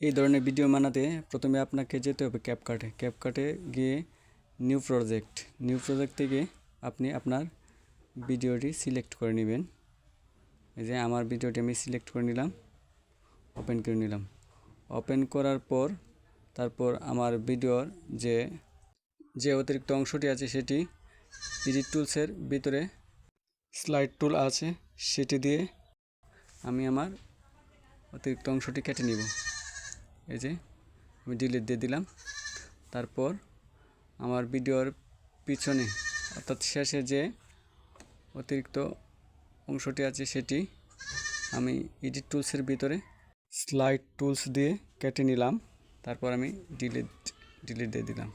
এই ধরনের ভিডিও বানাতে প্রথমে আপনাকে যেতে হবে ক্যাপকাটে ক্যাপকাটে গিয়ে নিউ প্রজেক্ট নিউ প্রজেক্ট থেকে আপনি আপনার ভিডিওটি সিলেক্ট করে নেবেন। এই যে আমার ভিডিওটি আমি সিলেক্ট করে নিলাম ওপেন করে নিলাম। ওপেন করার পর, তারপর আমার ভিডিওর যে যে অতিরিক্ত অংশটি আছে সেটি এডিট টুলসের ভিতরে স্লাইড টুল আছে, সেটি দিয়ে আমি আমার অতিরিক্ত অংশটি কেটে নিব। এই যে আমি ডিলিট দিয়ে দিলাম। তারপর আমার ভিডিওর পিছনে অর্থাৎ শেষে যে অতিরিক্ত অংশটি আছে সেটি আমি এডিট টুলসের ভিতরে স্লাইড টুলস দিয়ে কেটে নিলাম। তারপর আমি ডিলিট ডিলিট দিয়ে দিলাম।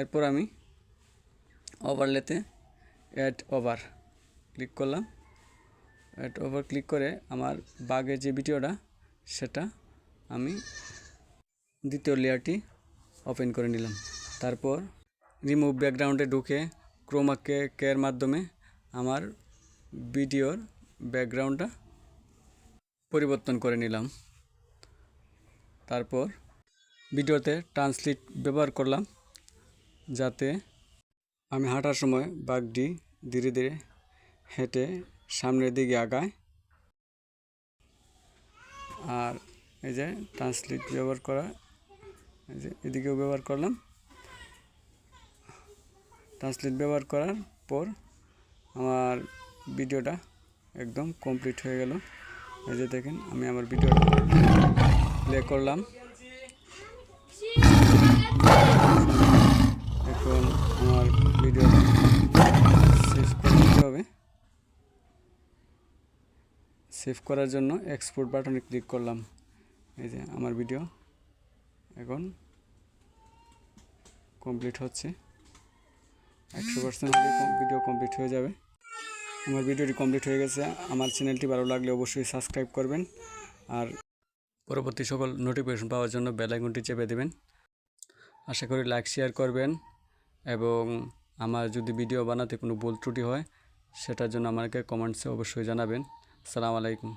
এরপর আমি ওভারলেতে অ্যাড ওভার ক্লিক করলাম। অ্যাড ওভার ক্লিক করে আমার বাগের যে ভিডিওটা, সেটা আমি দ্বিতীয় লেয়ারটি ওপেন করে নিলাম। তারপর রিমুভ ব্যাকগ্রাউন্ডে ঢুকে ক্রোমাকে কেয়ার মাধ্যমে আমার ভিডিওর ব্যাকগ্রাউন্ডটা পরিবর্তন করে নিলাম। তারপর ভিডিওতে ট্রান্সলিট ব্যবহার করলাম, যাতে আমি হাঁটার সময় বাঘটি ধীরে ধীরে হেঁটে সামনের দিকে আগায়। আর এই যে ট্রান্সলিট ব্যবহার করা, এই যে এদিকেও ব্যবহার করলাম। ট্রান্সলেট ব্যবহার করার পর আমার ভিডিওটা একদম কমপ্লিট হয়ে গেল। এই যে দেখেন, আমি আমার ভিডিওটা প্লে করলাম এখন আমার ভিডিওটা সেভ করে নিতে হবে সেভ করার জন্য এক্সপোর্ট বাটনে ক্লিক করলাম। এই যে আমার ভিডিও এখন কমপ্লিট হচ্ছে। একশো পার্সেন্ট হলে ভিডিও কমপ্লিট হয়ে যাবে। আমার ভিডিওটি কমপ্লিট হয়ে গেছে। আমার চ্যানেলটি ভালো লাগলে অবশ্যই সাবস্ক্রাইব করবেন। আর পরবর্তী সকল নোটিফিকেশন পাওয়ার জন্য বেল আইকনটি চেপে দেবেন। আশা করি লাইক শেয়ার করবেন এবং আমার যদি ভিডিও বানাতে কোনো ভুল ত্রুটি হয়, সেটার জন্য আমাকে কমেন্টসে অবশ্যই জানাবেন। আসসালামু আলাইকুম।